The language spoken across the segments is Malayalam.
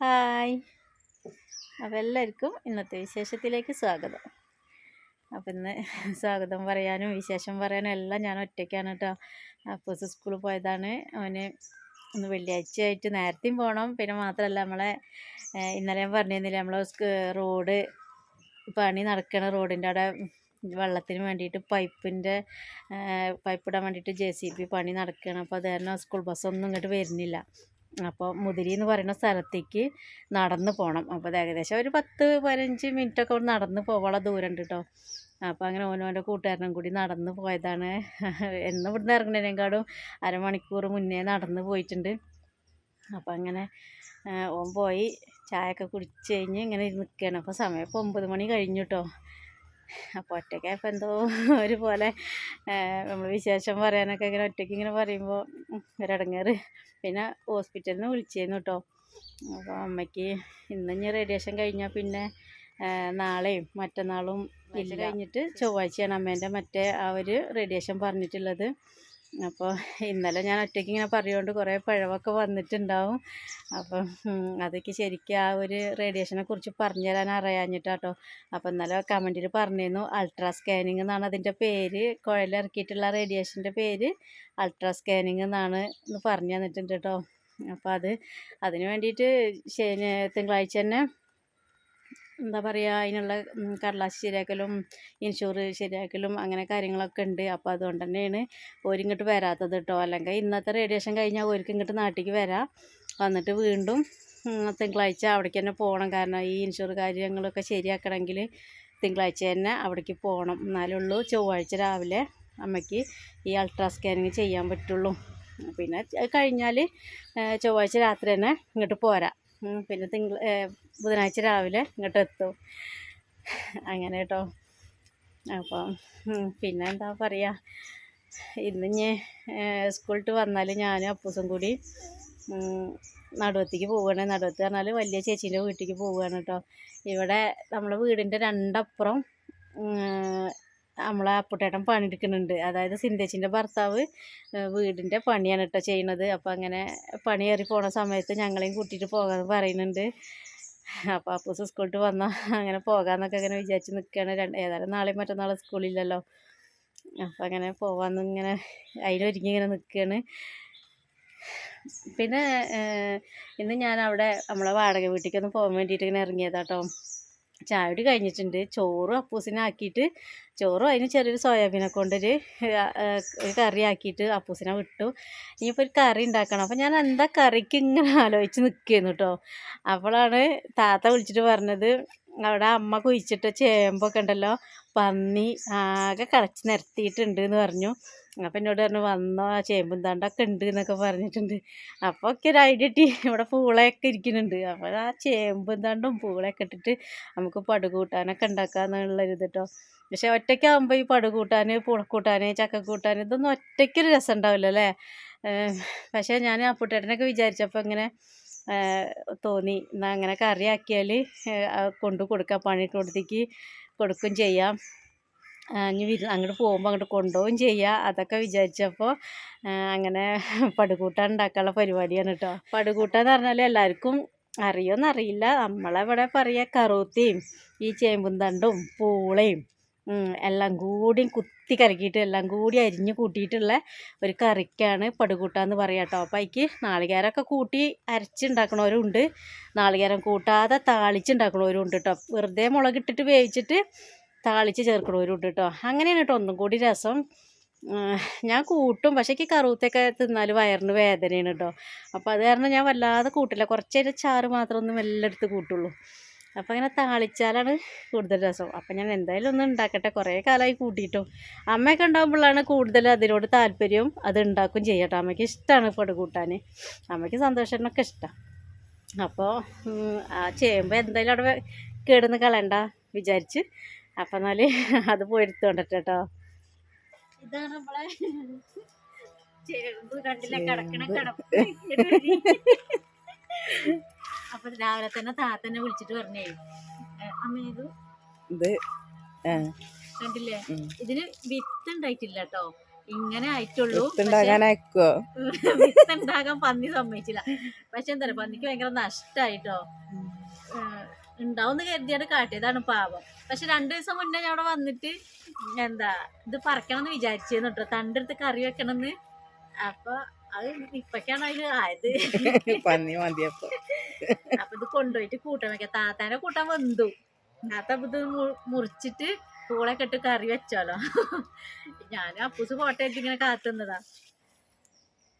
ഹായ്. അപ്പോൾ എല്ലാവർക്കും ഇന്നത്തെ വിശേഷത്തിലേക്ക് സ്വാഗതം. അപ്പം ഇന്ന് സ്വാഗതം പറയാനും വിശേഷം പറയാനും എല്ലാം ഞാൻ ഒറ്റയ്ക്കാണ് കേട്ടോ. അപ്പോൾ സ്കൂളിൽ പോയതാണ്. അവന് ഇന്ന് വെള്ളിയാഴ്ച ആയിട്ട് നേരത്തെയും പോകണം. പിന്നെ മാത്രമല്ല നമ്മളെ ഇന്നലെ ഞാൻ പറഞ്ഞിരുന്നില്ല നമ്മളെ റോഡ് പണി നടക്കണ റോഡിന്റെ അവിടെ വെള്ളത്തിന് വേണ്ടിയിട്ട് പൈപ്പിന്റെ പൈപ്പിടാൻ വേണ്ടിയിട്ട് ജെ സി ബി പണി നടക്കുകയാണ് അപ്പോൾ അത് കാരണം സ്കൂൾ ബസ്സൊന്നും ഇങ്ങോട്ട് വരുന്നില്ല. അപ്പോൾ മുതിരി എന്ന് പറയുന്ന സ്ഥലത്തേക്ക് നടന്ന് പോകണം. അപ്പോൾ ഏകദേശം ഒരു പത്ത് പതിനഞ്ച് മിനിറ്റൊക്കെ നടന്ന് പോകാനുള്ള ദൂരം ഉണ്ട് കേട്ടോ. അപ്പോൾ അങ്ങനെ ഓനോന്റെ കൂട്ടുകാരനും കൂടി നടന്ന് പോയതാണ്. എന്ന് ഇവിടുന്ന് ഇറങ്ങുന്നതിനേക്കാളും അരമണിക്കൂർ മുന്നേ നടന്ന് പോയിട്ടുണ്ട്. അപ്പോൾ അങ്ങനെ ഓൻ പോയി ചായയൊക്കെ കുടിച്ച് കഴിഞ്ഞ് ഇങ്ങനെ നിൽക്കുകയാണ്. അപ്പോൾ സമയം ഇപ്പോൾ ഒമ്പത് മണി കഴിഞ്ഞു കേട്ടോ. അപ്പോൾ ഒറ്റയ്ക്കായപ്പോൾ എന്തോ ഒരു പോലെ നമ്മൾ വിശേഷം പറയാനൊക്കെ ഇങ്ങനെ ഒറ്റയ്ക്ക് ഇങ്ങനെ പറയുമ്പോൾ ഒരിടങ്ങേറ്. പിന്നെ ഹോസ്പിറ്റലിൽ നിന്ന് വിളിച്ചിരുന്നു കേട്ടോ അപ്പോൾ അമ്മയ്ക്ക് ഇന്ന് ഇനി റേഡിയേഷൻ കഴിഞ്ഞാൽ പിന്നെ നാളെയും മറ്റന്നാളും ഇല്ല. കഴിഞ്ഞിട്ട് ചൊവ്വാഴ്ചയാണ് അമ്മേന്റെ മറ്റേ ആ ഒരു റേഡിയേഷൻ പറഞ്ഞിട്ടുള്ളത്. അപ്പോൾ ഇന്നലെ ഞാൻ ഒറ്റയ്ക്ക് ഇങ്ങനെ പറയുകൊണ്ട് കുറേ പിഴവൊക്കെ വന്നിട്ടുണ്ടാവും. അപ്പം അതൊക്കെ ശരിക്കും ആ ഒരു റേഡിയേഷനെ കുറിച്ച് പറഞ്ഞു തരാൻ അറിയാഞ്ഞിട്ടാട്ടോ. അപ്പോൾ ഇന്നലെ കമന്റിൽ പറഞ്ഞിരുന്നു അൾട്രാ സ്കാനിങ് എന്നാണ് അതിന്റെ പേര്. കുഴലിറക്കിയിട്ടുള്ള റേഡിയേഷന്റെ പേര്. അൾട്രാ സ്കാനിങ് എന്നാണ് എന്ന് പറഞ്ഞു തന്നിട്ടുണ്ട് കേട്ടോ. അപ്പോൾ അത് അതിന് വേണ്ടിയിട്ട് ശനി തിങ്കളാഴ്ച തന്നെ എന്താ പറയുക അതിനുള്ള കടലാസ് ശരിയാക്കലും ഇൻഷൂർ ശരിയാക്കലും അങ്ങനെ കാര്യങ്ങളൊക്കെ ഉണ്ട്. അപ്പോൾ അതുകൊണ്ട് തന്നെയാണ് ഓരിങ്ങോട്ട് വരാത്തത് കേട്ടോ അല്ലെങ്കിൽ ഇന്നത്തെ റേഡിയേഷൻ കഴിഞ്ഞാൽ ഓർക്ക് ഇങ്ങോട്ട് നാട്ടിലേക്ക് വരാം. വന്നിട്ട് വീണ്ടും തിങ്കളാഴ്ച അവിടേക്ക് തന്നെ പോകണം കാരണം ഈ ഇൻഷൂർ കാര്യങ്ങളൊക്കെ ശരിയാക്കണമെങ്കിൽ തിങ്കളാഴ്ച തന്നെ അവിടേക്ക് പോകണം എന്നാലേ ഉള്ളൂ ചൊവ്വാഴ്ച രാവിലെ അമ്മയ്ക്ക് ഈ അൾട്രാ സ്കാനിങ് ചെയ്യാൻ പറ്റുള്ളൂ. പിന്നെ കഴിഞ്ഞാൽ ചൊവ്വാഴ്ച രാത്രി തന്നെ ഇങ്ങോട്ട് പോരാം. പിന്നെ തിങ്കൾ ബുധനാഴ്ച രാവിലെ ഇങ്ങോട്ട് എത്തും. അങ്ങനെ കേട്ടോ അപ്പം പിന്നെ എന്താ പറയുക ഇന്ന് ഞാൻ സ്കൂളിട്ട് വന്നാൽ ഞാനും അപ്പൂസും കൂടി നടുവത്തേക്ക് പോവുകയാണ് നടുവത്ത് പറഞ്ഞാൽ വലിയ ചേച്ചീന്റെ വീട്ടിലേക്ക് പോവുകയാണ് കേട്ടോ ഇവിടെ നമ്മളെ വീടിന്റെ രണ്ടപ്പുറം നമ്മളെ അപ്പുട്ടേട്ടൻ പണിയെടുക്കുന്നുണ്ട്. അതായത് സിന്തേച്ചിന്റെ ഭർത്താവ് വീടിന്റെ പണിയാണ് കേട്ടോ ചെയ്യണത് അപ്പോൾ അങ്ങനെ പണി കയറി പോണ സമയത്ത് ഞങ്ങളെയും കൂട്ടിയിട്ട് പോകാമെന്ന് പറയുന്നുണ്ട്. അപ്പോൾ അപ്പൂസ് സ്കൂളിട്ട് വന്നാൽ അങ്ങനെ പോകാമെന്നൊക്കെ അങ്ങനെ വിചാരിച്ച് നിൽക്കുകയാണ് രണ്ട് ഏതായാലും നാളെയും മറ്റന്നാളും സ്കൂളില്ലല്ലോ. അപ്പം അങ്ങനെ പോകാമെന്ന് ഇങ്ങനെ അതിലൊരുങ്ങി ഇങ്ങനെ നിൽക്കുകയാണ് പിന്നെ ഇന്ന് ഞാൻ അവിടെ നമ്മളെ വാടക വീട്ടിലേക്കൊന്ന് പോകാൻ വേണ്ടിയിട്ട് ഇങ്ങനെ ഇറങ്ങിയതാട്ടോ. ചായ കുടി കഴിഞ്ഞിട്ടുണ്ട്. ചോറും അപ്പൂസിനെ ആക്കിയിട്ട് ചോറും അതിന് ചെറിയൊരു സോയാബീനെ കൊണ്ടൊരു കറി ആക്കിയിട്ട് അപ്പൂസിനെ വിട്ടു. ഇനിയിപ്പോൾ ഒരു കറി ഉണ്ടാക്കണം. അപ്പോൾ ഞാൻ എന്താ കറിക്ക് ഇങ്ങനെ ആലോചിച്ച് നിൽക്കുന്നു കേട്ടോ അപ്പോഴാണ് താത്ത വിളിച്ചിട്ട് പറഞ്ഞത് അവിടെ അമ്മ കുഴിച്ചിട്ട ചേമ്പൊക്കെ ഉണ്ടല്ലോ പന്നി ആകെ കളച്ച് നിരത്തിയിട്ടുണ്ട് എന്ന് പറഞ്ഞു. അപ്പം എന്നോട് പറഞ്ഞു വന്നോ ആ ഉണ്ട് എന്നൊക്കെ പറഞ്ഞിട്ടുണ്ട്. അപ്പോൾ ഒക്കെ ഒരു ഐഡിയ കിട്ടി. ഇവിടെ പൂളയൊക്കെ ഇരിക്കുന്നുണ്ട്. അപ്പോൾ ആ ചേമ്പും തണ്ടും പൂളയൊക്കെ ഇട്ടിട്ട് നമുക്ക് പടുകൂട്ടാനൊക്കെ ഉണ്ടാക്കാന്നുള്ളൊരു ഇത് കേട്ടോ പക്ഷെ ഒറ്റയ്ക്കാകുമ്പോൾ ഈ പടുകൂട്ടാൻ പൂളക്കൂട്ടാൻ ചക്കക്കൂട്ടാൻ ഇതൊന്നും ഒറ്റയ്ക്കൊരു രസം ഉണ്ടാവില്ല അല്ലേ? പക്ഷേ ഞാൻ ആ അപ്പുട്ടേട്ടനൊക്കെ വിചാരിച്ചപ്പോൾ ഇങ്ങനെ തോന്നി എന്നാൽ അങ്ങനെ കറിയാക്കിയാൽ കൊണ്ടു കൊടുക്കാം പണിക്കൂടത്തേക്ക് കൊടുക്കും ചെയ്യാം. ഇനി വി അങ്ങോട്ട് പോകുമ്പോൾ അങ്ങോട്ട് കൊണ്ടുപോവുകയും ചെയ്യാം. അതൊക്കെ വിചാരിച്ചപ്പോൾ അങ്ങനെ പടുകൂട്ടാൻ ഉണ്ടാക്കാനുള്ള പരിപാടിയാണ് കേട്ടോ പടുകൂട്ടാൻ എന്ന് പറഞ്ഞാൽ എല്ലാവർക്കും അറിയുമെന്നറിയില്ല നമ്മളെവിടെ പറയുക കറൂത്തിയും ഈ ചേമ്പും തണ്ടും പൂളയും എല്ലാം കൂടി കുത്തി കറക്കിയിട്ട് എല്ലാം കൂടി അരിഞ്ഞ് കൂട്ടിയിട്ടുള്ള ഒരു കറിക്കാണ് പടുകൂട്ടാന്ന് പറയാം കേട്ടോ അപ്പോൾ അതിക്ക് നാളികേരമൊക്കെ കൂട്ടി അരച്ചുണ്ടാക്കണവരുണ്ട്. നാളികേരം കൂട്ടാതെ താളിച്ചുണ്ടാക്കണവരും ഉണ്ട് കേട്ടോ വെറുതെ മുളകിട്ടിട്ട് വേവിച്ചിട്ട് താളിച്ച് ചേർക്കണവരും ഉണ്ട് കേട്ടോ അങ്ങനെയാണ് കേട്ടോ ഒന്നും കൂടി രസം. ഞാൻ കൂട്ടും. പക്ഷേ എനിക്ക് കറുത്തൊക്കെ തിന്നാൽ വയറിന് വേദനയാണ് കേട്ടോ. അപ്പോൾ അത് കാരണം ഞാൻ വല്ലാതെ കൂട്ടില്ല. കുറച്ചൊരു ചാറ് മാത്രം ഒന്നും എല്ലായിടത്ത് കൂട്ടുള്ളൂ. അപ്പോൾ അങ്ങനെ താളിച്ചാലാണ് കൂടുതൽ രസം. അപ്പം ഞാൻ എന്തായാലും ഒന്ന് ഉണ്ടാക്കട്ടെ. കുറേ കാലമായി കൂട്ടിയിട്ടും. അമ്മയൊക്കെ ഉണ്ടാകുമ്പോഴാണ് കൂടുതൽ അതിനോട് താല്പര്യവും അത് ഉണ്ടാക്കും ചെയ്യട്ടോ അമ്മയ്ക്ക് ഇഷ്ടമാണ് പൊടി കൂട്ടാൻ അമ്മയ്ക്ക് സന്തോഷനൊക്കെ ഇഷ്ടമാണ് അപ്പോൾ ആ ചേമ്പ് എന്തായാലും അവിടെ കേടുന്ന് കളയണ്ട വിചാരിച്ച്. അപ്പം എന്നാൽ അത് പോയി എടുത്തോണ്ടട്ടെ കേട്ടോ ഇതാണ് നമ്മളെ ചേമ്പ് കണ്ടില്ല? കിടക്കണ കിടപ്പ്. അപ്പൊ രാവിലെ തന്നെ താത്തന്നെ വിളിച്ചിട്ട് പറഞ്ഞേ "ഏ, അമ്മ ഇത് കണ്ടില്ലേ. ഇതിന് വിത്ത് ഉണ്ടായിട്ടില്ല കേട്ടോ ഇങ്ങനെ ആയിട്ടുള്ളൂ. വിത്ത് ഉണ്ടാകാൻ പന്നി സമ്മതിച്ചില്ല. പക്ഷെ എന്താ പറയാ പന്നിക്ക് ഭയങ്കര നഷ്ടായിട്ടോ ഉണ്ടാവുന്ന കരുതിയാണ് കാട്ടിയതാണ് പാവം. പക്ഷെ രണ്ടു ദിവസം മുന്നേ ഞാൻ അവിടെ വന്നിട്ട് എന്താ ഇത് പറക്കണം എന്ന് വിചാരിച്ചിരുന്നു കേട്ടോ തണ്ടെടുത്ത് കറി വെക്കണമെന്ന്. അപ്പൊ അത് ഇപ്പൊക്കെയാണ് അതിന് ആയത്. പന്നി മതിയപ്പോ. അപ്പൊ ഇത് കൊണ്ടുപോയിട്ട് കൂട്ടാൻ വെക്കാം. താത്താനെ കൂട്ടാൻ വെന്തു. താത്ത ഇത് മുറിച്ചിട്ട് പൂളൊക്കെ ഇട്ട് കറി വെച്ചാലോ. ഞാൻ അപ്പൂസ് ഫോട്ടോ ആയിട്ട് ഇങ്ങനെ കാത്തുന്നതാ.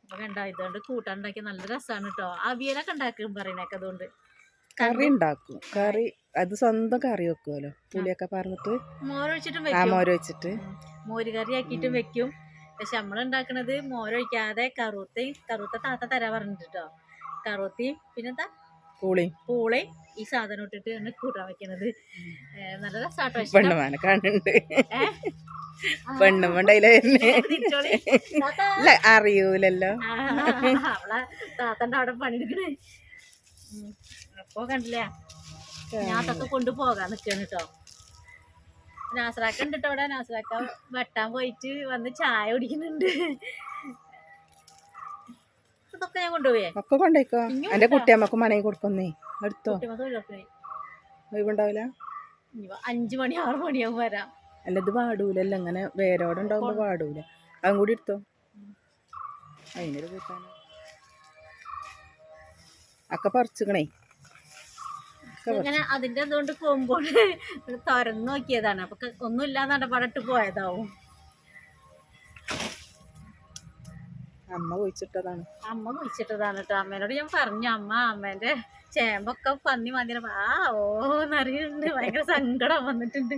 അപ്പൊ കണ്ടോ ഇതുകൊണ്ട് കൂട്ടാൻ ഉണ്ടാക്കിയ നല്ല രസമാണ് കേട്ടോ അവിയലൊക്കെ ഉണ്ടാക്കും പറയണേക്കെ അതുകൊണ്ട്. കറി ഉണ്ടാക്കും. കറി അത് സ്വന്തം കറി വെക്കുമല്ലോ പുളിയൊക്കെ പറഞ്ഞിട്ട് മോരൊഴിച്ചിട്ടും ആ വെക്കും. മോര് വെച്ചിട്ട് മോര് കറി ആക്കിയിട്ടും വെക്കും. പക്ഷെ നമ്മൾ ഉണ്ടാക്കണത് മോരൊഴിക്കാതെ കറുത്തയും കറുത്ത താത്ത തരാ പറഞ്ഞിട്ടോ കറുത്തയും പിന്നെന്താ പൂളി പൂളി ഈ സാധനം ഇട്ടിട്ട് ആണ് കൂട്ടാൻ വെക്കണത്. നല്ല രസാട്ടോ പെണ്ണും പെണ്ണുമാനെ കാണുന്നുണ്ട്. ഇല്ല അറിയൂലല്ലോ. താത്തന്റെ അവിടെ പണിയെടുക്കണേ. അപ്പൊ ഞാൻ അതൊക്കെ കൊണ്ടുപോകാൻ നിൽക്കാണ് കേട്ടോ നാസറാക്ക ഉണ്ട് കേട്ടോ അവിടെ നാസറാക്ക വെട്ടാൻ പോയിട്ട് വന്ന് ചായ കുടിക്കുന്നുണ്ട്. ഇതൊക്കെ ഞാൻ കൊണ്ടുപോയേ. ഒക്കെ ഇങ്ങ് എന്റെ. കുട്ടിയമ്മക്ക് മനയിൽ കൊടുക്കുന്നേ. എടുത്തോ? ഒഴിവുണ്ടാവില്ല? അഞ്ചു മണി ആറു മണിയാവും വരാം അല്ല ഇത് പാടൂലല്ല ഇങ്ങനെ വേരോടെ ഉണ്ടാവുമ്പോ പാടൂല അതും കൂടി എടുത്തോ? അതിനൊരു കൂട്ടാനോ? ഒക്കെ പറിച്ചുക്കണേ. ഇങ്ങനെ അതിന്റെ അതുകൊണ്ട് പോകുമ്പോൾ തുറന്നു നോക്കിയതാണ്. അപ്പൊ ഒന്നുമില്ല നടപാടിട്ട് പോയതാവും. അമ്മ കുഴിച്ചിട്ടതാണ്. അമ്മ കുഴിച്ചിട്ടതാണ് കേട്ടോ അമ്മേനോട് ഞാൻ പറഞ്ഞു അമ്മ അമ്മേന്റെ ചേമ്പൊക്കെ പന്നി മതി ആ ഓന്നറിയുന്നുണ്ട് ഭയങ്കര സങ്കടം വന്നിട്ടുണ്ട്.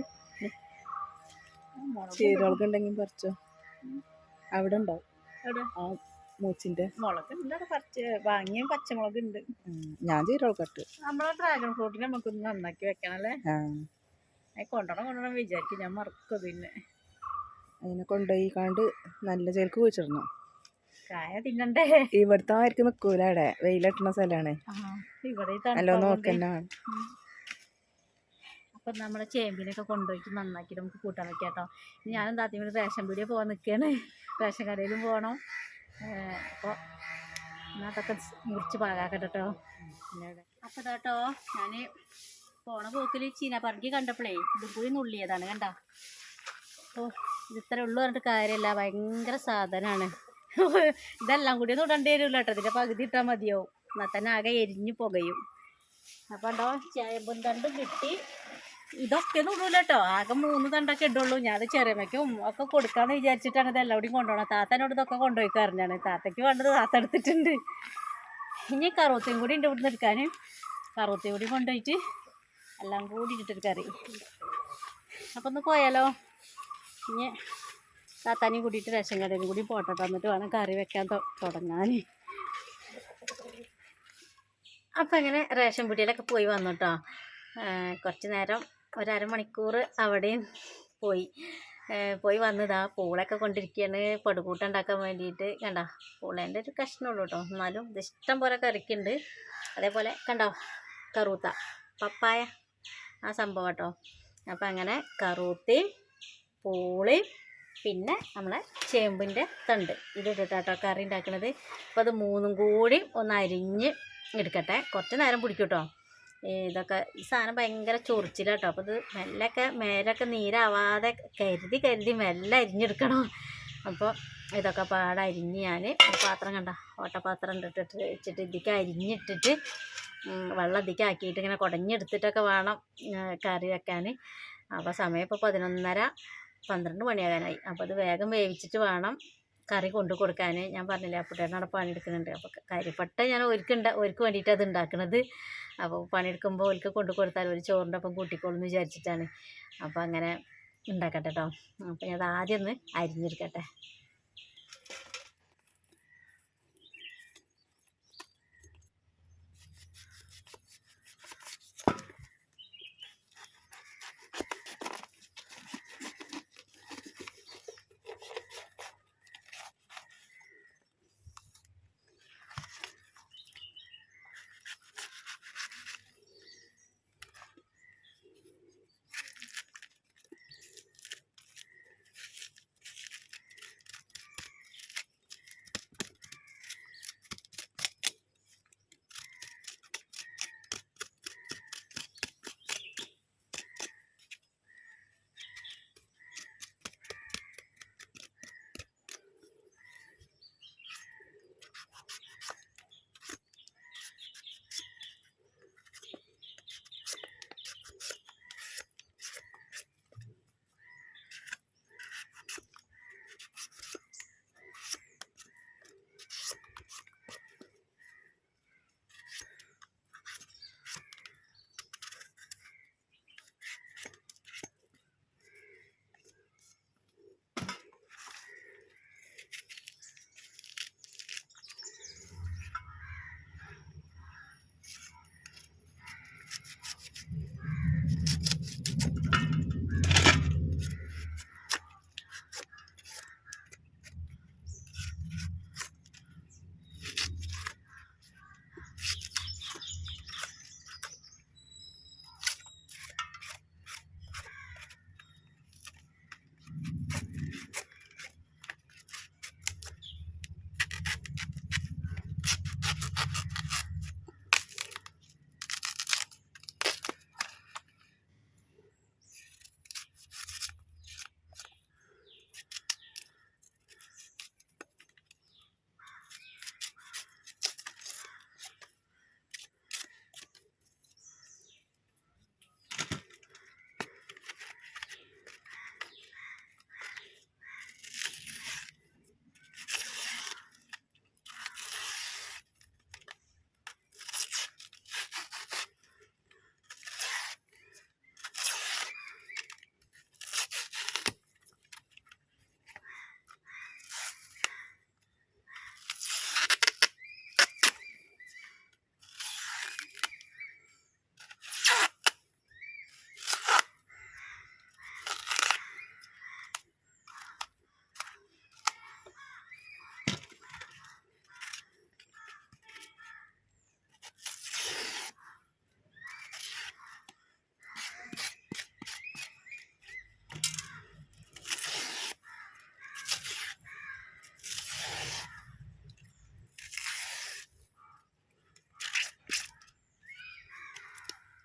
മുളക് ചീരകൾക്ക് ഉണ്ടെങ്കിൽ പറിച്ചോ അവിടെ ഉണ്ടാവും മൂച്ചിന്റെ. മുളക് പച്ച വാങ്ങിയ പച്ചമുളക് ഉണ്ട്. ഞാൻ ചീരകൾക്കട്ട് നമ്മളെ ഡ്രാഗൺ ഫ്രൂട്ടിനെ നമുക്ക് നന്നാക്കി വെക്കണല്ലേ കൊണ്ടോണം കൊണ്ടോണം വിചാരിക്കും ഞാൻ മറക്കും പിന്നെ. അതിനെ കൊണ്ടുപോയി കണ്ട് നല്ല ചേർക്ക് കുഴിച്ചിടണം. കായ തിന്നണ്ടേ? ഇവിടുത്തെ ആർക്ക് നിക്കൂല അവിടെ. വെയിലിട്ടുന്ന സ്ഥലമാണ് നല്ല നോക്കന്നെ അപ്പം നമ്മൾ ചേമ്പിനൊക്കെ കൊണ്ടുപോയിട്ട് നന്നാക്കിയിട്ട് നമുക്ക് കൂട്ടാൻ വെക്കാം കേട്ടോ. താത്തയും കൂടി റേഷൻ പീടിയ പോവാൻ നിൽക്കുകയാണ് റേഷൻ കടയിലും പോകണം അപ്പോൾ എന്നാൽ അതൊക്കെ മുറിച്ച് പാകാക്കട്ടെ കേട്ടോ അപ്പോൾ കേട്ടോ ഞാൻ പോണ പോക്കിൽ ചീനപ്പറക്കി കണ്ടപ്പോഴേ ഇതും കൂടി നുള്ളിയതാണ് കണ്ടോ? ഓ ഇത് ഇത്ര ഉള്ളു പറഞ്ഞിട്ട് കാര്യമില്ല ഭയങ്കര സാധനമാണ് ഇതെല്ലാം കൂടി ഒന്നും ഇടേണ്ടി വരില്ല കേട്ടോ ഇതിന്റെ പകുതി ഇട്ടാൽ മതിയാവും. എന്നാൽ തന്നെ ആകെ എരിഞ്ഞ് പുകയും. അപ്പോൾ ഉണ്ടോ ചേമ്പും തണ്ടും കിട്ടി. ഇതൊക്കെ നുള്ളൂല കേട്ടോ ആകെ മൂന്ന് തണ്ടൊക്കെ ഇടുള്ളൂ. ഞാൻ അത് ചെറിയമ്മയ്ക്കും ഒക്കെ കൊടുക്കാന്ന് വിചാരിച്ചിട്ടാണ് ഇത് കൂടി കൊണ്ടുപോകണം താത്തനോട് ഇതൊക്കെ കൊണ്ടുപോയി കറിഞ്ഞാണ് താത്തയ്ക്ക് വേണ്ടത് താത്ത എടുത്തിട്ടുണ്ട്. ഇനി കറുത്തയും കൂടി ഉണ്ട് ഇവിടുന്ന് എടുക്കാൻ കറുത്തയും കൂടി കൊണ്ടുപോയിട്ട് എല്ലാം കൂടി ഇട്ടിട്ട് കറി. അപ്പം ഒന്ന് പോയാലോ? ഇനി താത്താനെയും കൂടിയിട്ട് റേഷൻ കടയിലും കൂടി പോട്ടെ. എന്നിട്ട് വേണം കറി വെക്കാൻ തുടങ്ങാൻ അപ്പം അങ്ങനെ റേഷൻ പീടികയിലൊക്കെ പോയി വന്നു കേട്ടോ കുറച്ച് നേരം ഒരു അരമണിക്കൂർ അവിടെയും പോയി. പോയി വന്നതാ പൂളൊക്കെ കൊണ്ടിരിക്കുകയാണ് പടുകൂട്ട ഉണ്ടാക്കാൻ വേണ്ടിയിട്ട്. കണ്ട പൂളേന്റെ ഒരു കഷ്ണമുള്ളൂ കേട്ടോ എന്നാലും ഇഷ്ടം പോലെ കറിക്കുണ്ട് അതേപോലെ കണ്ടോ കറൂത്ത പപ്പായ. ആ സംഭവം കേട്ടോ അപ്പം അങ്ങനെ കറൂത്തയും പൂളയും പിന്നെ നമ്മളെ ചേമ്പിന്റെ തണ്ട് ഇത് കേട്ടോ കറി ഉണ്ടാക്കണത്. അപ്പോൾ അത് മൂന്നും കൂടി ഒന്ന് അരിഞ്ഞ് എടുക്കട്ടെ. കുറച്ച് നേരം പിടിക്കും കേട്ടോ ഇതൊക്കെ ഈ സാധനം ഭയങ്കര ചൊറിച്ചിലാട്ടോ. അപ്പോൾ ഇത് മെല്ലൊക്കെ മേലൊക്കെ നീരാവാതെ കരുതി കരുതി മെല്ലെ അരിഞ്ഞെടുക്കണം. അപ്പോൾ ഇതൊക്കെ പാടെ അരിഞ്ഞ് ഞാൻ പാത്രം കണ്ട ഓട്ടപാത്രം ഇട്ടിട്ട് വെച്ചിട്ട് ഇതിക്ക് അരിഞ്ഞിട്ടിട്ട് വെള്ളം ഇതിക്ക് ആക്കിയിട്ട് ഇങ്ങനെ കുടഞ്ഞെടുത്തിട്ടൊക്കെ വേണം കറി വെക്കാൻ അപ്പോൾ സമയം ഇപ്പോൾ പതിനൊന്നര പന്ത്രണ്ട് മണിയാകാനായി. അപ്പോൾ അത് വേഗം വേവിച്ചിട്ട് വേണം. കറി കൊണ്ടു കൊടുക്കാൻ ഞാൻ പറഞ്ഞില്ലേ അവിടെ പണിയെടുക്കുന്നുണ്ട്. അപ്പോൾ കരിപ്പട്ട ഞാൻ ഒരുക്ക് ഒരുക്ക് വേണ്ടിയിട്ട് അത് ഉണ്ടാക്കണത് അപ്പോൾ പണിയെടുക്കുമ്പോൾ ഒരുക്ക് കൊണ്ടു കൊടുത്താൽ ഒരു ചോറിന്റെ ഒപ്പം കൂട്ടിക്കോളും എന്ന് വിചാരിച്ചിട്ടാണ്. അപ്പോൾ അങ്ങനെ ഉണ്ടാക്കട്ടെ കേട്ടോ അപ്പോൾ ഞാൻ ആദ്യം ഒന്ന് അരിഞ്ഞെടുക്കട്ടെ.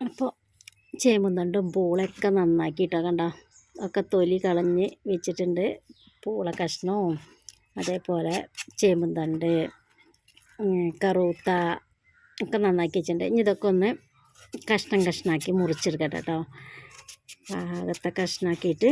അപ്പോൾ ചേമ്പുന്തണ്ടും പൂളൊക്കെ നന്നാക്കിയിട്ടോ കണ്ട? ഒക്കെ തൊലി കളഞ്ഞ് വെച്ചിട്ടുണ്ട്. പൂള കഷ്ണവും അതേപോലെ ചേമ്പുന്തണ്ട് തണ്ട് കറൂത്ത ഒക്കെ നന്നാക്കി വെച്ചിട്ടുണ്ട്. ഇനി ഇതൊക്കെ ഒന്ന് കഷ്ണം കഷ്ണാക്കി മുറിച്ചെടുക്കട്ടെ കേട്ടോ. പാകത്തെ കഷ്ണാക്കിയിട്ട്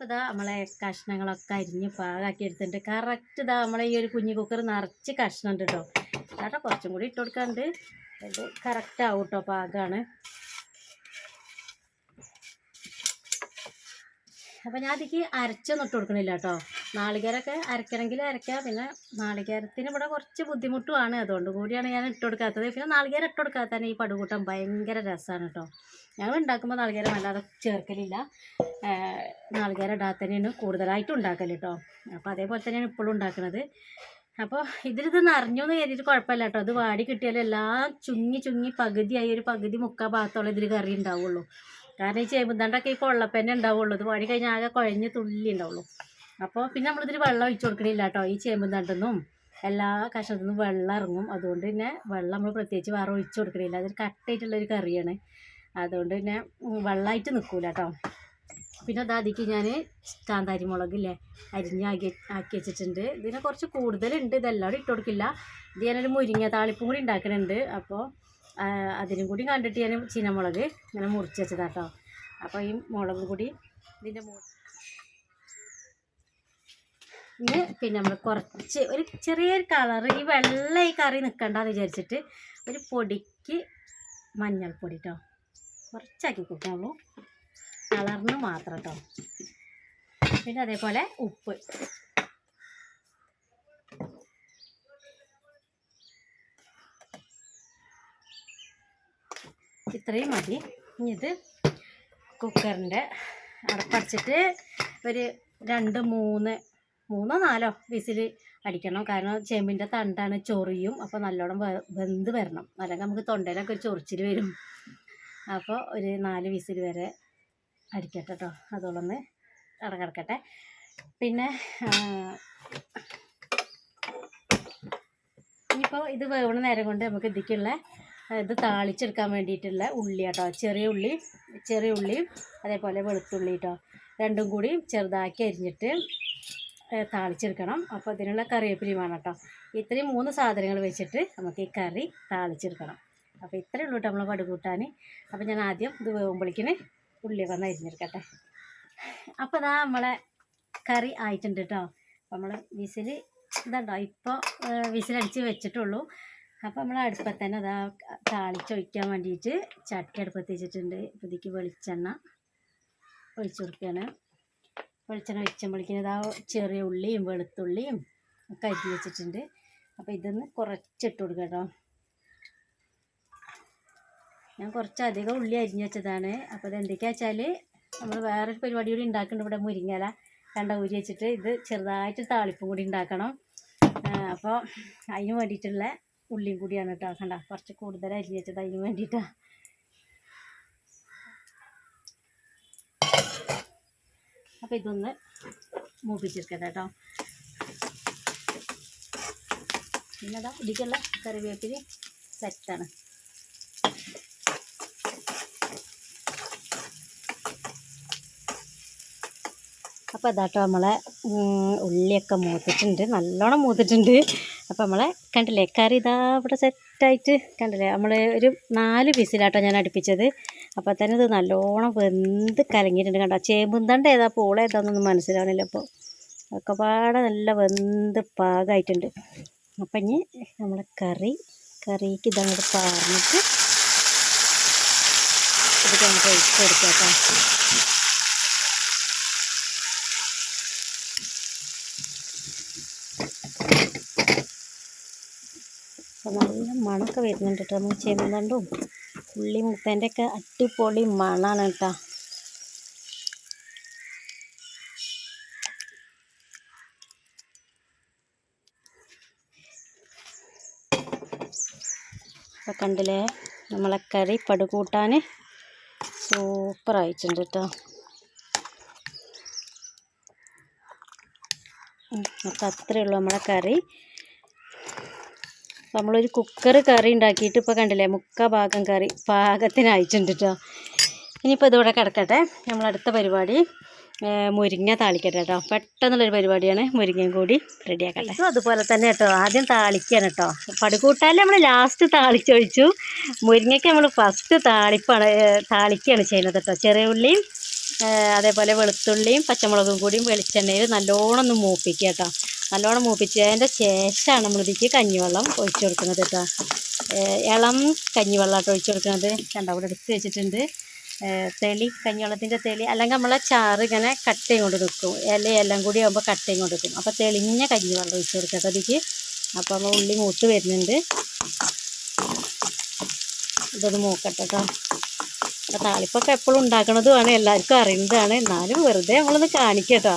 അപ്പോൾ ഇതാ നമ്മളെ കഷ്ണങ്ങളൊക്കെ അരിഞ്ഞ് പാകാക്കി എടുത്തിട്ടുണ്ട്. കറക്റ്റ് ഇതാ നമ്മളെ ഈ ഒരു കുഞ്ഞു കുക്കർ നിറച്ച് കഷ്ണം ഉണ്ട് കേട്ടോ ചേട്ടാ കുറച്ചും കൂടി ഇട്ട് കൊടുക്കാണ്ട്. ഇത് കറക്റ്റ് ആവും കേട്ടോ പാകമാണ് അപ്പോൾ ഞാൻ അതിക്ക് അരച്ചൊന്നും ഇട്ട് കൊടുക്കണില്ല കേട്ടോ നാളികേരമൊക്കെ അരക്കണമെങ്കിൽ അരക്കാം പിന്നെ നാളികേരത്തിന് ഇവിടെ കുറച്ച് ബുദ്ധിമുട്ടുമാണ് അതുകൊണ്ട് കൂടിയാണ് ഞാൻ ഇട്ട് കൊടുക്കാത്തത്. പിന്നെ നാളികേരം ഇട്ട് കൊടുക്കാത്തന്നെ ഈ പടുകൂട്ടം ഭയങ്കര രസമാണ് കേട്ടോ ഞങ്ങൾ ഉണ്ടാക്കുമ്പോൾ നാളികേരം അല്ലാതെ ചേർക്കലില്ല. നാളികേരം ഇടാതെ തന്നെയാണ് കൂടുതലായിട്ടും ഉണ്ടാക്കൽ കേട്ടോ അപ്പോൾ അതേപോലെ തന്നെയാണ് ഇപ്പോഴും ഉണ്ടാക്കുന്നത് അപ്പോൾ ഇതിലിത് നിറഞ്ഞു എന്ന് കരുതിയിട്ട് കുഴപ്പമില്ല കേട്ടോ അത് വാടി കിട്ടിയാലും എല്ലാം ചുങ്ങി ചുങ്ങി പകുതിയായി ഒരു പകുതി മുക്കാൽ ഭാഗത്തോളം ഇതിൽ കറി ഉണ്ടാവുള്ളൂ. കാരണം ഈ ചേമ്പുന്തണ്ടൊക്കെ ഈ കൊള്ളപ്പന്നെ ഉണ്ടാവുള്ളൂ. ഇത് വാടി കഴിഞ്ഞാൽ ആകെ കുഴഞ്ഞ് തുള്ളി ഉണ്ടാവുള്ളൂ. അപ്പോൾ പിന്നെ നമ്മളിതിൽ വെള്ളം ഒഴിച്ചു കൊടുക്കണില്ല കേട്ടോ ഈ ചേമ്പുന്തണ്ടെന്നും എല്ലാ കഷ്ണത്തിൽ നിന്നും വെള്ളം ഇറങ്ങും. അതുകൊണ്ട് തന്നെ വെള്ളം നമ്മൾ പ്രത്യേകിച്ച് വേറെ ഒഴിച്ചു കൊടുക്കണില്ല. അതൊരു കട്ടായിട്ടുള്ളൊരു കറിയാണ്. അതുകൊണ്ട് പിന്നെ വെള്ളമായിട്ട് നിൽക്കൂല കേട്ടോ പിന്നെ അതിക്ക് ഞാൻ കാന്താരി മുളകില്ലേ അരിഞ്ഞാക്കി ആക്കി വെച്ചിട്ടുണ്ട്. ഇതിനെ കുറച്ച് കൂടുതലുണ്ട് ഇതെല്ലാം ഇട്ട് കൊടുക്കില്ല. ഇത് ഞാനൊരു മുരിങ്ങ താളിപ്പും കൂടി ഉണ്ടാക്കുന്നുണ്ട് അപ്പോൾ അതിനും കൂടി കണ്ടിട്ട് ഞാൻ ചീനമുളക് ഇങ്ങനെ മുറിച്ച് വെച്ചതാട്ടോ അപ്പോൾ ഈ മുളക് കൂടി ഇതിന്റെ ഇന്ന് ഇനി പിന്നെ നമ്മൾ കുറച്ച് ഒരു ചെറിയൊരു കളർ ഈ വെള്ള ഈ കറി നിൽക്കണ്ടെന്ന് വിചാരിച്ചിട്ട് ഒരു പൊടിക്ക് മഞ്ഞൾപ്പൊടി കേട്ടോ കുറച്ചാക്കി കൊടുക്കുള്ളൂ കളറിന് മാത്രം കേട്ടോ പിന്നെ അതേപോലെ ഉപ്പ്. ഇത്രയും മതി. ഇനി ഇത് കുക്കറിന്റെ അടപ്പടച്ചിട്ട് ഒരു രണ്ട് മൂന്ന് മൂന്നോ നാലോ വിസിൽ അടിക്കണം. കാരണം ചെമ്പിന്റെ തണ്ടാണ് ചൊറിയും. അപ്പോൾ നല്ലോണം വെന്ത് വരണം. അല്ലെങ്കിൽ നമുക്ക് തൊണ്ടയിലൊക്കെ ഒരു ചൊറിച്ചിൽ വരും. അപ്പോൾ ഒരു നാല് വിസിൽ വരെ അടിക്കട്ടെ കേട്ടോ. അതോളൊന്ന് അടകിടക്കട്ടെ പിന്നെ ഇപ്പോൾ ഇത് വേവണ നേരം കൊണ്ട് നമുക്ക് ഇതിക്കുള്ള ഇത് താളിച്ചെടുക്കാൻ വേണ്ടിയിട്ടുള്ള ഉള്ളി കേട്ടോ. ചെറിയ ഉള്ളി ചെറിയ ഉള്ളിയും അതേപോലെ വെളുത്തുള്ളി കേട്ടോ. രണ്ടും കൂടി ചെറുതാക്കി അരിഞ്ഞിട്ട് താളിച്ചെടുക്കണം. അപ്പോൾ അതിനുള്ള കറിവേപ്പിലയും വേണം കേട്ടോ. ഇത്രയും മൂന്ന് സാധനങ്ങൾ വെച്ചിട്ട് നമുക്ക് ഈ കറി താളിച്ചെടുക്കണം. അപ്പോൾ ഇത്രയേ ഉള്ളൂ കേട്ടോ നമ്മൾ പടുകൂട്ടാൻ അപ്പോൾ ഞാൻ ആദ്യം ഇത് വേകുമ്പോഴേക്കിന് ഉള്ളി ഒന്ന് അരിഞ്ഞെടുക്കട്ടെ. അപ്പോൾ ഇതാ നമ്മളെ കറി ആയിട്ടുണ്ട് കേട്ടോ നമ്മൾ വിസിൽ ഇതുണ്ടോ ഇപ്പോൾ വിസിലടിച്ച് വെച്ചിട്ടുള്ളൂ. അപ്പോൾ നമ്മൾ അടുപ്പത്ത് തന്നെ അതാ താളിച്ചൊഴിക്കാൻ വേണ്ടിയിട്ട് ചട്ടി അടുപ്പത്ത് വെച്ചിട്ടുണ്ട്. അപ്പോൾ ഇതിക്ക് വെളിച്ചെണ്ണ ഒഴിച്ചു കൊടുക്കുകയാണ് വെളിച്ചെണ്ണ ഒഴിച്ചുമ്പോഴേക്കിന് ഇതാ ചെറിയ ഉള്ളിയും വെളുത്തുള്ളിയും ഒക്കെ അരിഞ്ഞ് വെച്ചിട്ടുണ്ട്. അപ്പോൾ ഇതൊന്ന് കുറച്ചിട്ട് കൊടുക്കാം കേട്ടോ ഞാൻ കുറച്ചധികം ഉള്ളി അരിഞ്ഞു വെച്ചതാണ്. അപ്പോൾ ഇത് എന്തൊക്കെയാ വെച്ചാൽ നമ്മൾ വേറൊരു പരിപാടി കൂടി ഉണ്ടാക്കുന്നുണ്ട് ഇവിടെ മുരിങ്ങല കണ്ട ഊരി വെച്ചിട്ട്. ഇത് ചെറുതായിട്ട് താളിപ്പും കൂടി ഉണ്ടാക്കണം. അപ്പോൾ അതിന് വേണ്ടിയിട്ടുള്ള ഉള്ളിയും കൂടിയാണ് കേട്ടോ. കണ്ട കുറച്ച് കൂടുതൽ അരിഞ്ഞു വെച്ചത് അതിന് വേണ്ടിയിട്ടാണ് അപ്പോൾ ഇതൊന്ന് മൂപ്പിച്ചെടുക്കട്ടെ കേട്ടോ. പിന്നെതാ ഇടിക്കുള്ള കറിവേപ്പിന് സെറ്റാണ്. അപ്പോൾ അതാട്ടോ നമ്മളെ ഉള്ളിയൊക്കെ മൂത്തിട്ടുണ്ട്. നല്ലോണം മൂത്തിട്ടുണ്ട്. അപ്പോൾ നമ്മളെ കണ്ടില്ലേ കറി ഇതാ ഇവിടെ സെറ്റായിട്ട് കണ്ടില്ലേ നമ്മൾ ഒരു നാല് പീസിലാട്ടോ ഞാൻ അടുപ്പിച്ചത്. അപ്പോൾ തന്നെ ഇത് നല്ലോണം വെന്ത് കലങ്ങിയിട്ടുണ്ട് കണ്ടോ? ചേമ്പുന്തണ്ട ഏതാ പൂള ഏതാണെന്നൊന്നും മനസ്സിലാവണില്ല അപ്പോൾ ഒക്കെ പാടെ നല്ല വെന്ത് പാകമായിട്ടുണ്ട് അപ്പം ഇനി നമ്മളെ കറി കറിക്ക് ഇതങ്ങോട്ട് പാർന്നിട്ട് ഇത് നമുക്ക് ഒഴിച്ചു കൊടുക്കാം കേട്ടോ അപ്പോൾ നല്ല മണമൊക്കെ വരുന്നുണ്ട് കേട്ടോ. നമ്മൾ ചെമ്മന്തണ്ടും ഉള്ളി മുത്തേന്റെ ഒക്കെ അടിപൊളി മണമാണ് കേട്ടോ. അപ്പോൾ കണ്ടില്ലേ? നമ്മളെ കറി പടുകൂട്ടാൻ സൂപ്പർ ആയിട്ടുണ്ട് കേട്ടോ. അപ്പം അത്രയേ ഉള്ളൂ നമ്മളെ കറി. നമ്മളൊരു കുക്കർ കറി ഉണ്ടാക്കിയിട്ട് ഇപ്പോൾ കണ്ടില്ലേ മുക്കാ ഭാഗം കറി പാകത്തിന് അയച്ചിട്ടുണ്ട് കേട്ടോ ഇനിയിപ്പോൾ ഇതിവിടെ കിടക്കട്ടെ. നമ്മളടുത്ത പരിപാടി മുരിങ്ങ താളിക്കട്ടെ കേട്ടോ പെട്ടെന്നുള്ളൊരു പരിപാടിയാണ് മുരിങ്ങയും കൂടി റെഡിയാക്കട്ടെ. ഇതും അതുപോലെ തന്നെ കേട്ടോ ആദ്യം താളിക്കാണ് കേട്ടോ പടുകൂട്ടാൽ നമ്മൾ ലാസ്റ്റ് താളിച്ചൊഴിച്ചു. മുരിങ്ങയ്ക്ക് നമ്മൾ ഫസ്റ്റ് താളിപ്പാണ് താളിക്കുകയാണ് ചെയ്യുന്നത് കേട്ടോ ചെറിയ ഉള്ളിയും അതേപോലെ വെളുത്തുള്ളിയും പച്ചമുളകും കൂടിയും വെളിച്ചെണ്ണയിൽ നല്ലോണം ഒന്ന് മൂപ്പിക്കുക കേട്ടോ നല്ലോണം മൂപ്പിച്ചതിന്റെ ശേഷമാണ് നമ്മളിതിക്ക് കഞ്ഞിവെള്ളം ഒഴിച്ചു കൊടുക്കുന്നത് കേട്ടോ. ഇളം കഞ്ഞിവെള്ളമായിട്ട് ഒഴിച്ചു കൊടുക്കുന്നത്. കണ്ടോ അവിടെ എടുത്ത് വെച്ചിട്ടുണ്ട്. തെളി കഞ്ഞിവെള്ളത്തിന്റെ തെളി അല്ലെങ്കിൽ നമ്മളെ ചാറ് ഇങ്ങനെ കട്ടയും കൊണ്ട് നിൽക്കും ഇല എല്ലാം കൂടി ആകുമ്പോൾ കട്ടയും കൊണ്ട് നിൽക്കും അപ്പോൾ തെളിഞ്ഞ കഞ്ഞിവെള്ളം ഒഴിച്ചു കൊടുക്കുക. ഇതിക്ക് അപ്പോൾ നമ്മൾ ഉള്ളി മൂത്ത് വരുന്നുണ്ട്. ഇതൊന്ന് മൂക്കട്ടെ കേട്ടോ. താളിപ്പൊക്കെ എപ്പോഴും ഉണ്ടാക്കണതുമാണ് എല്ലാവർക്കും അറിയുന്നതാണ് എന്നാലും വെറുതെ നമ്മളൊന്ന് കാണിക്കുക കേട്ടോ.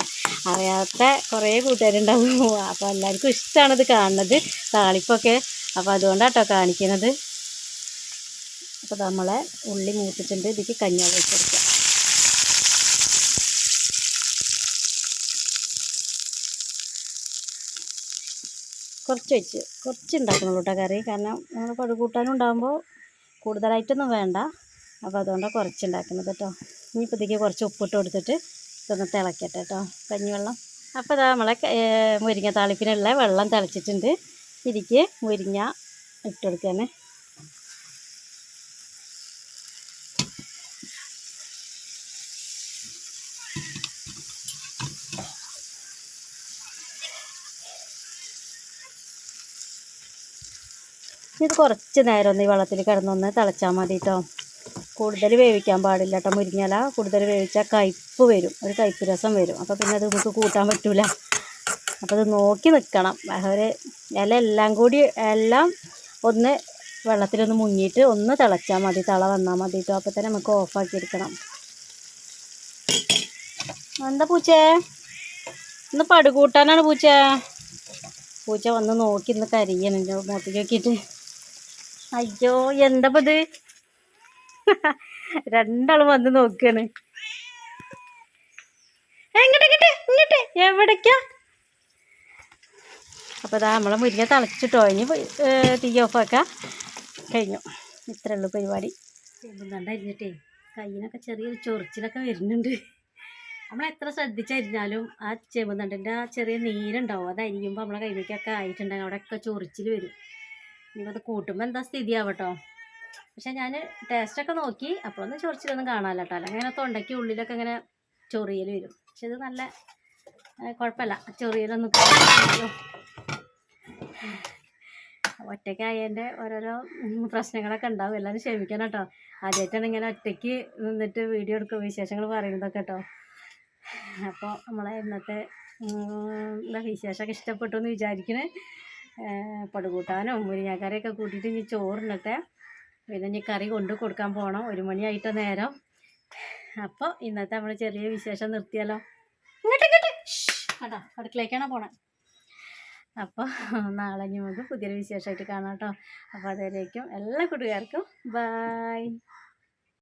അറിയാത്ത കുറേ കൂട്ടുകാരുണ്ടാവും. അപ്പോൾ എല്ലാവർക്കും ഇഷ്ടമാണ് ഇത് കാണുന്നത്. താളിപ്പൊക്കെ. അപ്പോൾ അതുകൊണ്ടാട്ടോ കാണിക്കുന്നത്. അപ്പോൾ നമ്മളെ ഉള്ളി മൂത്തിട്ടുണ്ട് ഇതിക്ക് കഞ്ഞാൽ വെച്ചെടുക്കുക കുറച്ച് വെച്ച് കുറച്ച് ഉണ്ടാക്കണുള്ളൂ കേട്ടോ കറി. കാരണം നമ്മൾ പടുകൂട്ടാനും ഉണ്ടാകുമ്പോൾ കൂടുതലായിട്ടൊന്നും വേണ്ട. അപ്പോൾ അതുകൊണ്ടാണ് കുറച്ച് ഉണ്ടാക്കുന്നത് കേട്ടോ. ഇനിയിപ്പോൾ ഇതിക്ക് കുറച്ച് ഉപ്പിട്ട് കൊടുത്തിട്ട് ഇതൊന്ന് തിളക്കട്ടെ കേട്ടോ കഞ്ഞിവെള്ളം. അപ്പോൾ ഇതാ നമ്മളെ മുരിങ്ങ താളിപ്പിനുള്ള വെള്ളം തിളച്ചിട്ടുണ്ട്. ഇതിക്ക് മുരിങ്ങ ഇട്ട് കൊടുക്കുകയാണ് ഇത് കുറച്ച് നേരം ഒന്ന് ഈ വെള്ളത്തിൽ കിടന്നൊന്ന് തിളച്ചാൽ മതി കേട്ടോ കൂടുതൽ വേവിക്കാൻ പാടില്ല കേട്ടോ മുരിങ്ങല കൂടുതൽ വേവിച്ചാൽ കയ്പ്പ് വരും ഒരു കയ്പ്പ് രസം വരും. അപ്പോൾ പിന്നെ അത് നമുക്ക് കൂട്ടാൻ പറ്റില്ല അപ്പോൾ അത് നോക്കി നിൽക്കണം ഒരു ഇല എല്ലാം കൂടി എല്ലാം ഒന്ന് വെള്ളത്തിലൊന്ന് മുങ്ങിയിട്ട് ഒന്ന് തിളച്ചാൽ മതി. തിള വന്നാൽ മതി കേട്ടോ അപ്പോൾ തന്നെ നമുക്ക് ഓഫാക്കി എടുക്കണം. എന്താ പൂച്ചേ? ഇന്ന് പടുകൂട്ടാനാണ് പൂച്ച. പൂച്ച വന്ന് നോക്കി ഇന്ന് കരിയാണ് എന്റെ മുഖത്തേക്ക് നോക്കിയിട്ട്. അയ്യോ എന്താ ഇത് രണ്ടാളും വന്ന് നോക്കാണ്. എങ്ങോട്ട് ഇങ്ങോട്ട് ഇങ്ങോട്ട് എവിടേക്കാ? അപ്പോൾ ഇതാ നമ്മളെ മുരിങ്ങ തിളച്ചിട്ടോ. ഇനി തീ ഓഫ് തീ ഓഫാക്കാം കഴിഞ്ഞു. ഇത്രേ ഉള്ളൂ പരിപാടി. കണ്ടരിഞ്ഞിട്ടേ കയ്യിനൊക്കെ ചെറിയൊരു ചൊറിച്ചിലൊക്കെ വരുന്നുണ്ട്. നമ്മൾ എത്ര ശ്രദ്ധിച്ചരിഞ്ഞാലും ആ ചെമ്പുന്നണ്ടിന്റെ ആ ചെറിയ നീരുണ്ടാവും. അത് നമ്മളെ കയ്യിലേക്കൊക്കെ ആയിട്ടുണ്ടെങ്കിൽ അവിടെയൊക്കെ ചൊറിച്ചിൽ വരും. ഇനിയിപ്പോൾ അത് കൂട്ടുമ്പോൾ എന്താ സ്ഥിതി ആവട്ടോ പക്ഷെ ഞാൻ ടേസ്റ്റൊക്കെ നോക്കി. അപ്പോഴൊന്നും ചൊറിച്ചിലൊന്നും കാണാനില്ല കേട്ടോ അല്ലെങ്കിൽ ഇങ്ങനെ തൊണ്ടയ്ക്ക് ഉള്ളിലൊക്കെ ഇങ്ങനെ ചൊറിയൽ വരും. പക്ഷെ ഇത് നല്ല കുഴപ്പമില്ല. ചൊറിയലൊന്നും. ഒറ്റയ്ക്കായതിന്റെ ഓരോരോ പ്രശ്നങ്ങളൊക്കെ ഉണ്ടാവും. എല്ലാവരും ക്ഷമിക്കണം കേട്ടോ. ആദ്യമായിട്ടാണ് ഇങ്ങനെ ഒറ്റയ്ക്ക് നിന്നിട്ട് വീഡിയോ എടുക്കുക വിശേഷങ്ങൾ പറയുന്നതൊക്കെ കേട്ടോ. അപ്പോൾ നമ്മളെ ഇന്നത്തെ വിശേഷമൊക്കെ ഇഷ്ടപ്പെട്ടു എന്ന് വിചാരിക്കണേ. പടുകൂട്ടാനും മുരിങ്ങാക്കറിയൊക്കെ കൂട്ടിയിട്ട് ഇനി ചോറിനട്ടെ. പിന്നെ ഇനി കറി കൊണ്ടു കൊടുക്കാൻ പോകണം ഒരു മണിയായിട്ട നേരം. അപ്പോൾ ഇന്നത്തെ നമ്മൾ ചെറിയ വിശേഷം നിർത്തിയാലോ കേട്ടോ അടുക്കളേക്കാണ് പോണേ? അപ്പോൾ നാളെ നമുക്ക് പുതിയൊരു വിശേഷമായിട്ട് കാണാം കേട്ടോ. അപ്പോൾ അതുവരേക്കും എല്ലാ കൂട്ടുകാർക്കും. ബായ്